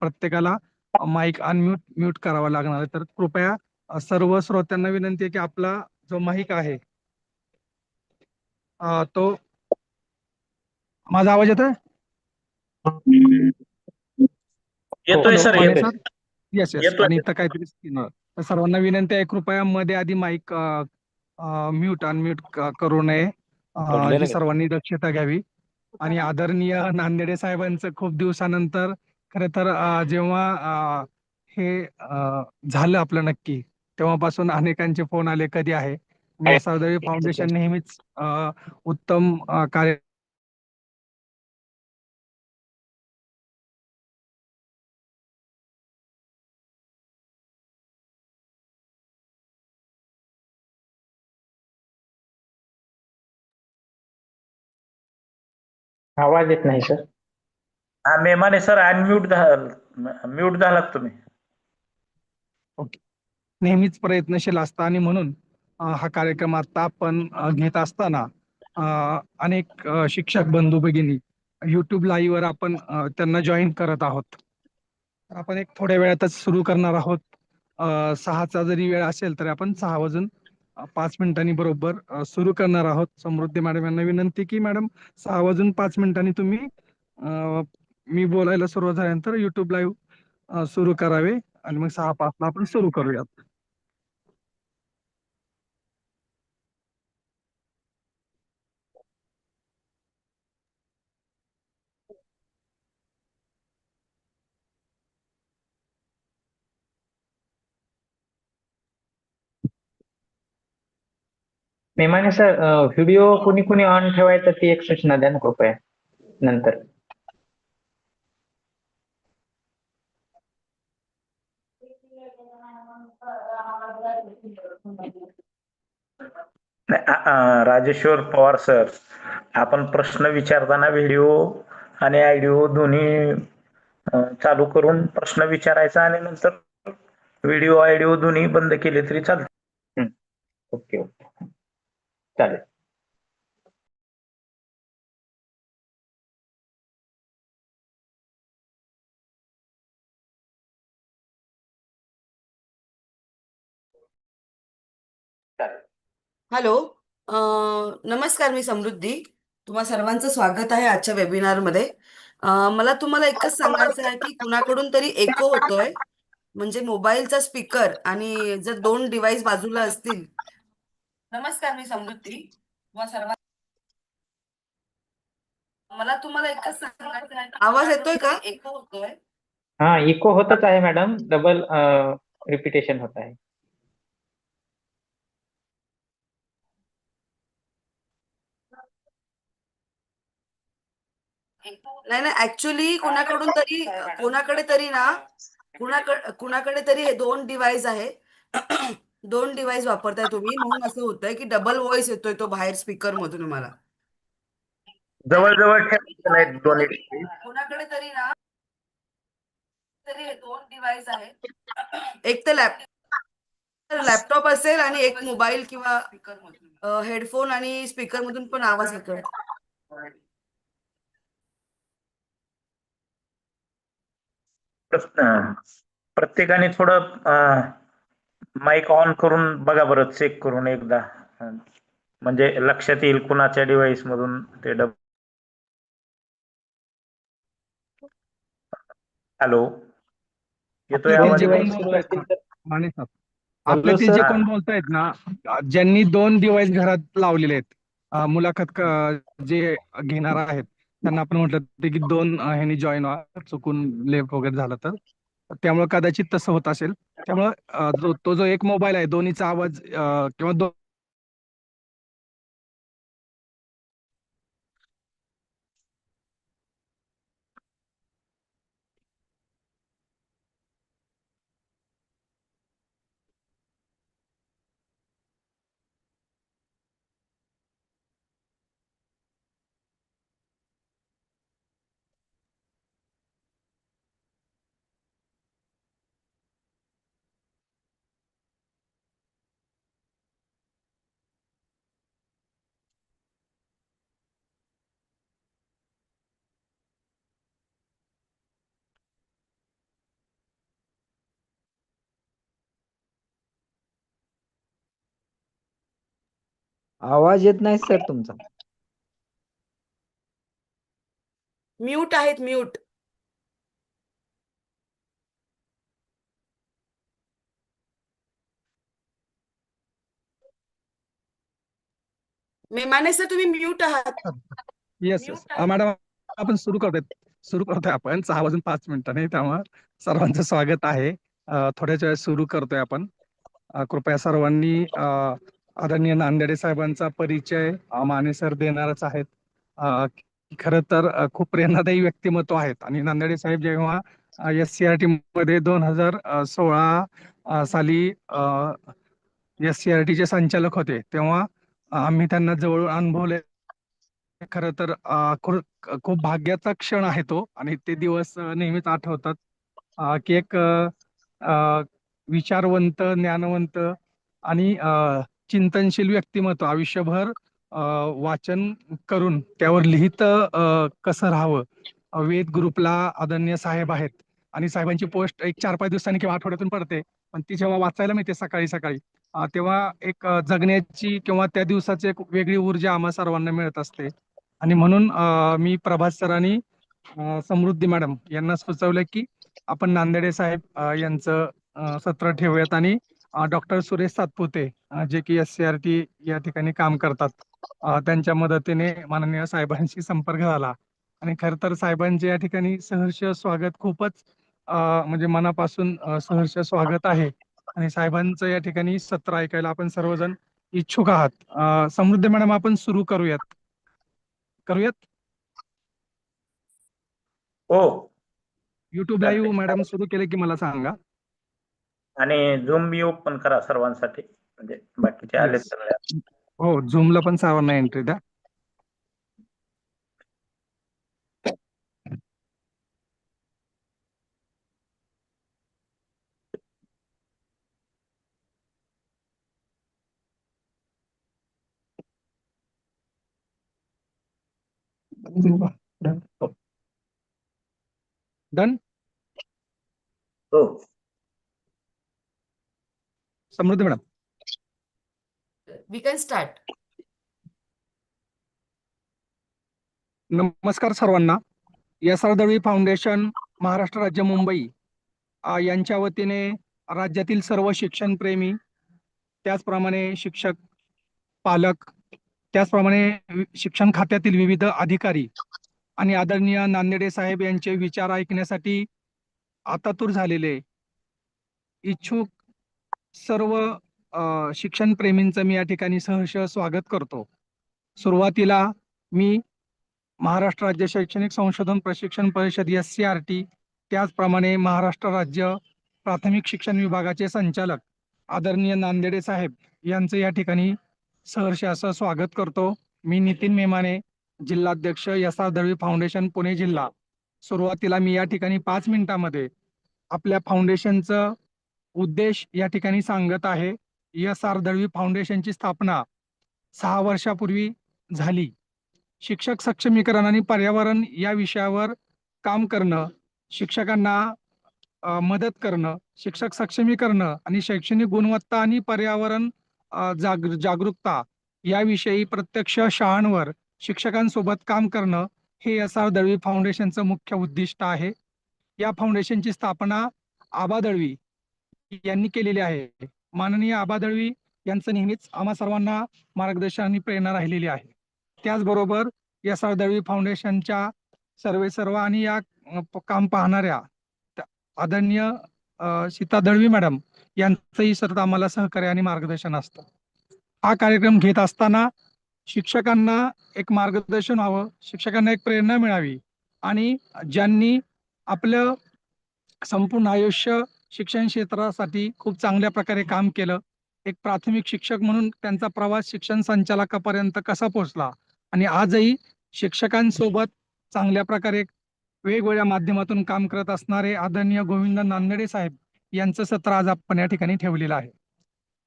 प्रत्येकाला mic unmute mute करावा लागणार आहे. तर कृपया सर्व श्रोत्यांना विनंती आहे की आपला जो माईक आहे तो माझा आवाज येतोय? सर येतोय. Yes yes. आणि इथं काहीतरी वर. तर सर्वांना विनंती आहे कृपया मध्ये आधी माईक म्यूट अनम्यूट करू नये? सर्वांनी दक्षता घ्यावी. आणि आदरणीय नांदेडे साहेबांचं खूप दिवसानंतर खरं तर जेव्हा हे झालं आपलं नक्की तेव्हापासून अनेकांचे फोन आले कधी आहे? मी सावदेवी फाउंडेशन नेहमीच उत्तम कार्य आवाज येत नाही सर. हा मेमाने सर अनम्यूट म्यूट झालात तुम्ही. नेहमीच प्रयत्नशील असता आणि म्हणून हा कार्यक्रम आता आपण घेत असताना अनेक शिक्षक बंधू भगिनी युट्यूब लाईव्ह वर आपण त्यांना जॉईन करत आहोत. तर आपण एक थोड्या वेळातच सुरू करणार आहोत. सहाचा जरी वेळ असेल तरी आपण सहा वाजून पाच मिनिटांनी बरोबर सुरू करणार आहोत. समृद्धी मॅडम यांना विनंती की मॅडम सहा वाजून पाच मिनिटांनी तुम्ही मी बोलायला सुरुवात झाल्यानंतर युट्यूब लाईव्ह सुरू करावे आणि मग सहा पाचला आपण सुरू करूयात. मेमाने सर व्हिडिओ कुणी कुणी ऑन ठेवायचा ती एक सूचना द्या ना कृपया नंतर. राजेश्वर पवार सर आपण प्रश्न विचारताना व्हिडिओ आणि ऑडिओ दोन्ही चालू करून प्रश्न विचारायचा आणि नंतर व्हिडिओ ऑडिओ दोन्ही बंद केले तरी चालते. Okay okay. चालेल. हॅलो नमस्कार मी समृद्धी. तुम्हा सर्वांचं स्वागत आहे आजच्या वेबिनारमध्ये मला तुम्हाला एकच सांगायचं आहे की कुणाकडून तरी एको होतोय. म्हणजे मोबाईलचा स्पीकर आणि जर दोन डिव्हाइस बाजूला असतील. नमस्कार मी समृद्धी. सर्वां मला तुम्हाला एकच सांगायचं आहे आवाज येतोय का? एको होतोय हा इको होतच आहे मॅडम. डबल रिपिटेशन होत आहे. नाही नाही ऍक्च्युली कोणाकडून तरी कोणाकडे तरी ना कुणाकडे कुणाकडे तरी हे दोन डिव्हाइस आहे. दोन डिव्हाइस वापरताय तुम्ही. म्हणून असं होतंय की डबल व्हॉइस येतोय तो बाहेर स्पीकर मधून मला जवळ कोणाकडे तरी ना तरी हे दोन डिव्हाइस आहे. एक तर लॅप लॅपटॉप असेल आणि एक मोबाईल किंवा हेडफोन आणि स्पीकर मधून पण आवाज येतोय. प्रत्येकाने थोडं माईक ऑन करून बघा बरं चेक करून एकदा. म्हणजे लक्षात येईल कुणाच्या डिव्हाइस मधून ते डब हॅलो येतोय आपले ते जे. कोण बोलतायत ना ज्यांनी दोन डिव्हाइस घरात लावलेले आहेत मुलाखत जे घेणार आहेत त्यांना आपण म्हटलं की दोन ह्यानी ह्यांनी जॉईन व्हा. चुकून लेफ्ट वगैरे झालं तर. त्यामुळे कदाचित तसं होत असेल. त्यामुळे तो जो एक मोबाईल आहे दोन्हीचा आवाज किंवा आवाज येत नाही सर तुमचा. म्यूट आहेत म्यूट. मेमाने सर तुम्ही म्यूट आहात. येस येस मॅडम आपण सुरू करतोय. सुरू करतोय आपण. सहा वाजून पाच मिनिटांनी त्यामुळे सर्वांचं स्वागत आहे. थोड्याच वेळात सुरू करतोय आपण. कृपया सर्वांनी अ, आदरणीय नांदेडे साहेबांचा परिचय माने सर देणारच आहेत. खर खरं तर खूप प्रेरणादायी व्यक्तिमत्व आहेत. आणि नांदेडे साहेब जेव्हा एस सी आर टी मध्ये दोन हजार सोळा साली एस सी आर टीचे संचालक होते तेव्हा आम्ही त्यांना जवळून अनुभवले. खरं तर खूप भाग्याचा क्षण आहे तो. आणि ते दिवस नेहमीच आठवतात. की एक विचारवंत ज्ञानवंत आणि चिंतनशील व्यक्तिमत्व आयुष्यभर वाचन करून त्यावर लिहित कसं राहावं? वेद ग्रुपला आदरणीय साहेब आहेत आणि साहेबांची पोस्ट एक चार पाच दिवसांनी किंवा आठवड्यातून पडते. पण ती जेव्हा वाचायला मिळते सकाळी सकाळी तेव्हा एक जगण्याची किंवा त्या दिवसाची एक वेगळी ऊर्जा आम्हा सर्वांना मिळत असते. आणि म्हणून मी प्रभात सरांनी समृद्धी मॅडम यांना सुचवलं की आपण नांदेडे साहेब यांचं सत्र ठेवूयात आणि डॉक्टर सुरेश सातपुते जे की एस सी आर टी या ठिकाणी काम करतात. त्यांच्या मदतीने माननीय साहेबांशी संपर्क झाला. आणि खर तर साहेबांचे या ठिकाणी सहर्ष स्वागत खूपच म्हणजे मनापासून सहर्ष स्वागत आहे. आणि साहेबांचं या ठिकाणी सत्र ऐकायला आपण सर्वजण इच्छुक आहात. समृद्धी मॅडम आपण सुरू करूयात. करूयात? हो. युट्यूब लाईव्ह मॅडम सुरू केले की मला सांगा. आणि झूम मी ओपन करा सर्वांसाठी. म्हणजे बाकीचे आले Yes. सगळे हो झूमला पण सर्वांना एंट्री द्या. डन हो. Samruddhi madam. We can start नमस्कार सर्वांना. S R Dalvi foundation Maharashtra राज्य मुंबई यांच्या वतीने राज्यातील सर्व शिक्षण प्रेमी त्याचप्रमाणे शिक्षक पालक त्याचप्रमाणे शिक्षण खात्यातील विविध अधिकारी आणि आदरणीय नांदेडे साहेब यांचे विचार ऐकण्यासाठी आतातूर झालेले इच्छुक सर्व शिक्षण प्रेमींचं मी या ठिकाणी सहर्ष स्वागत करतो. सुरुवातीला मी महाराष्ट्र राज्य शैक्षणिक संशोधन प्रशिक्षण परिषद एस सी आर टी त्याचप्रमाणे महाराष्ट्र राज्य प्राथमिक शिक्षण विभागाचे संचालक आदरणीय नांदेडे साहेब यांचं या ठिकाणी सहर्ष असं स्वागत करतो. मी नितीन मेमाने जिल्हाध्यक्ष S R Dalvi foundation Pune जिल्हा. सुरुवातीला मी या ठिकाणी पाच मिनिटामध्ये आपल्या फाउंडेशनचं उद्देश या ठिकाणी सांगत आहे. एस आर दळवी फाउंडेशनची स्थापना सहा वर्षापूर्वी झाली. शिक्षक सक्षमीकरण आणि पर्यावरण या विषयावर काम करणं शिक्षकांना मदत करणं शिक्षक सक्षमीकरण आणि शैक्षणिक गुणवत्ता आणि पर्यावरण जाग जागरूकता याविषयी प्रत्यक्ष शाळांवर शिक्षकांसोबत काम करणं हे एस आर दळवी फाउंडेशनचं मुख्य उद्दिष्ट आहे. या फाउंडेशनची स्थापना आबा दळवी यांनी केलेली आहे. माननीय आबा दळवी यांचं नेहमीच आम्हा सर्वांना मार्गदर्शन आणि प्रेरणा राहिलेली आहे. त्याचबरोबर एस आर दळवी फाउंडेशनच्या सर्वे सर्व आणि या काम पाहणाऱ्या आदरणीय सीता दळवी मॅडम यांचंही सतत आम्हाला सहकार्य आणि मार्गदर्शन असतं. हा कार्यक्रम घेत असताना शिक्षकांना एक मार्गदर्शन व्हावं शिक्षकांना एक प्रेरणा मिळावी आणि ज्यांनी आपलं संपूर्ण आयुष्य शिक्षण क्षेत्रासाठी खूप चांगल्या प्रकारे काम केलं. एक प्राथमिक शिक्षक म्हणून त्यांचा प्रवास शिक्षण संचालकापर्यंत कसा पोहोचला? आणि आजही शिक्षकांसोबत चांगल्या प्रकारे वेगवेगळ्या माध्यमातून काम करत असणारे आदरणीय गोविंद नांदेडे साहेब यांचं सत्र आज आपण या ठिकाणी ठेवलेलं आहे.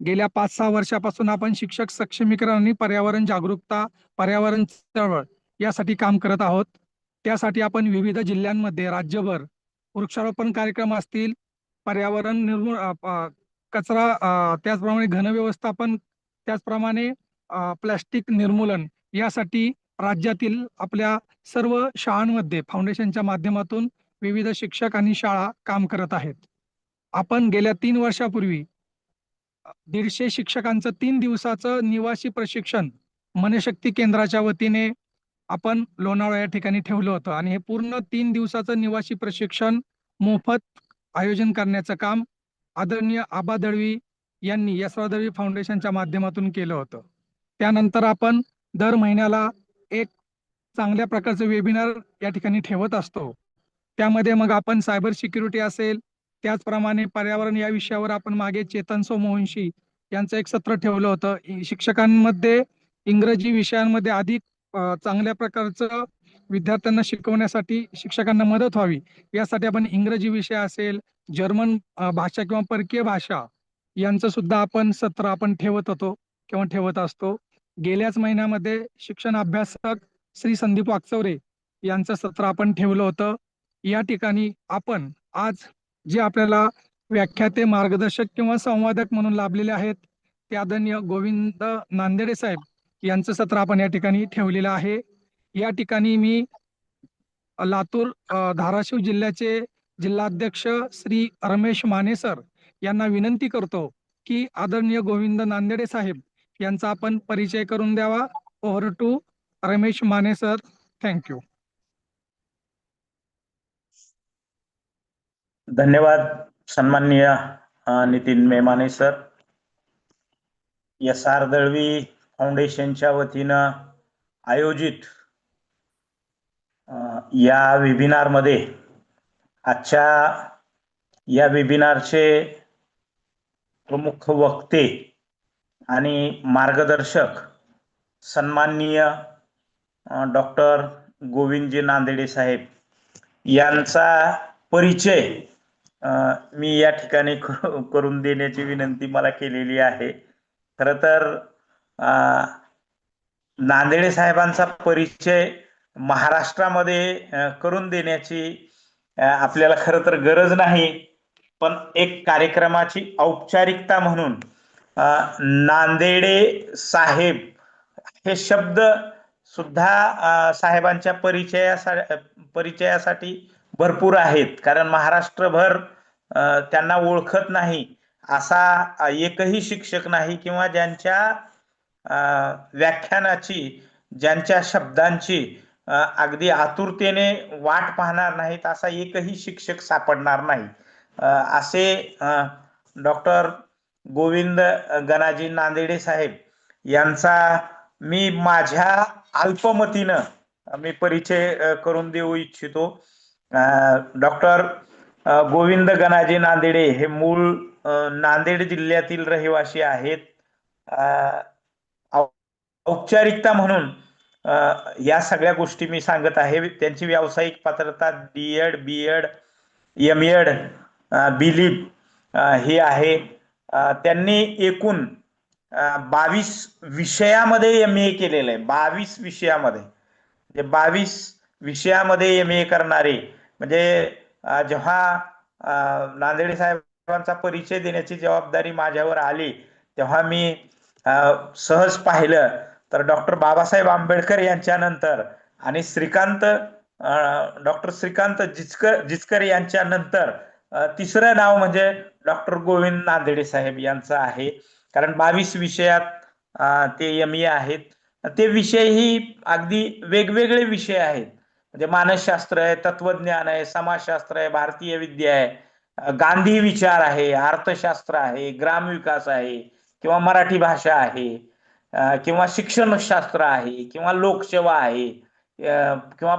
गेल्या पाच सहा वर्षापासून आपण शिक्षक सक्षमीकरण आणि पर्यावरण जागरूकता पर्यावरण चळवळ यासाठी काम करत आहोत. त्यासाठी आपण विविध जिल्ह्यांमध्ये राज्यभर वृक्षारोपण कार्यक्रम असतील पर्यावरण निर्मूळ कचरा त्याचप्रमाणे घन व्यवस्थापन त्याचप्रमाणे प्लॅस्टिक प्लास्टिक निर्मूलन यासाठी राज्यातील आपल्या सर्व शाळांमध्ये फाउंडेशनच्या माध्यमातून विविध शिक्षक आणि शाळा काम करत आहेत. आपण गेल्या तीन वर्षापूर्वी दीडशे शिक्षकांचं तीन दिवसाचं निवासी प्रशिक्षण मनशक्ती केंद्राच्या वतीने आपण लोणावळा या ठिकाणी ठेवलं होतं. आणि हे पूर्ण तीन दिवसाचं निवासी प्रशिक्षण मोफत आयोजन करण्याचं काम आदरणीय आबा दळवी यांनी यशवंत दळवी फाउंडेशनच्या माध्यमातून केलं होतं. त्यानंतर आपण दर महिन्याला एक चांगल्या प्रकारचं वेबिनार या ठिकाणी ठेवत असतो. त्यामध्ये मग आपण सायबर सिक्युरिटी असेल त्याचप्रमाणे पर्यावरण या विषयावर आपण मागे चेतन सोमवंशी यांचं एक सत्र ठेवलं होतं. शिक्षकांमध्ये इंग्रजी विषयांमध्ये अधिक चांगल्या प्रकारचं विद्यार्थ्यांना शिकवण्यासाठी शिक्षकांना मदत व्हावी. यासाठी आपण इंग्रजी विषय असेल जर्मन भाषा किंवा परकीय भाषा यांचं सुद्धा आपण सत्र आपण ठेवत होतो किंवा ठेवत असतो. गेल्याच महिन्यामध्ये शिक्षण अभ्यासक श्री संदीप वागचौरे यांचं सत्र आपण ठेवलं होतं. या ठिकाणी आपण आज जे आपल्याला व्याख्याते मार्गदर्शक किंवा संवादक म्हणून लाभलेले आहेत ते आदरणीय गोविंद नांदेडे साहेब यांचं सत्र आपण या ठिकाणी ठेवलेलं आहे. या ठिकाणी मी लातूर धाराशिव जिल्ह्याचे जिल्हाध्यक्ष श्री रमेश माने सर यांना विनंती करतो की आदरणीय गोविंद नांदेडे साहेब यांचा आपण परिचय करून द्यावा. Over to Ramesh Mane sir. Thank you धन्यवाद सन्माननीय नितीन मेमाने सर. या आर दळवी फाउंडेशनच्या वतीनं आयोजित या वेबिनारमध्ये आजच्या या वेबिनारचे प्रमुख वक्ते आणि मार्गदर्शक सन्माननीय डॉक्टर गोविंदजी नांदेडे साहेब यांचा परिचय मी या ठिकाणी करून देण्याची विनंती मला केलेली आहे. खरं तर नांदेडे साहेबांचा परिचय महाराष्ट्रामध्ये करून देण्याची आपल्याला खरं तर गरज नाही. पण एक कार्यक्रमाची औपचारिकता म्हणून नांदेडे साहेब हे शब्द सुद्धा साहेबांच्या परिचयासा परिचयासाठी भरपूर आहेत. कारण महाराष्ट्रभर त्यांना ओळखत नाही असा एकही शिक्षक नाही किंवा ज्यांच्या व्याख्यानाची ज्यांच्या शब्दांची अगदी आतुरतेने वाट पाहणार नाहीत असा एकही शिक्षक सापडणार नाही. असे डॉक्टर गोविंद गणाजी नांदेडे साहेब यांचा मी माझ्या अल्पमतीनं मी परिचय करून देऊ इच्छितो. डॉक्टर गोविंद गणाजी नांदेडे हे मूळ नांदेड जिल्ह्यातील रहिवासी आहेत. औ- औपचारिकता म्हणून या सगळ्या गोष्टी मी सांगत आहे. त्यांची व्यावसायिक पात्रता D Ed B Ed M Ed belief ही आहे. त्यांनी एकूण बावीस विषयामध्ये एम ए केलेलं आहे. बावीस विषयामध्ये. म्हणजे बावीस विषयामध्ये एम ए करणारे म्हणजे जेव्हा नांदेडे साहेबांचा परिचय देण्याची जबाबदारी माझ्यावर आली तेव्हा मी सहज पाहिलं. तर डॉक्टर बाबासाहेब आंबेडकर यांच्यानंतर आणि श्रीकांत डॉक्टर श्रीकांत जिचकर जिचकर यांच्यानंतर तिसरं नाव म्हणजे डॉक्टर गोविंद नांदेडे साहेब यांचं आहे. कारण बावीस विषयात ते एम ए आहेत. ते विषयही अगदी वेगवेगळे विषय आहेत. म्हणजे मानसशास्त्र आहे तत्वज्ञान आहे समाजशास्त्र आहे भारतीय विद्या आहे गांधी विचार आहे अर्थशास्त्र आहे ग्रामविकास आहे किंवा मराठी भाषा आहे. किंवा शिक्षणशास्त्र आहे किंवा लोकसेवा आहे किंवा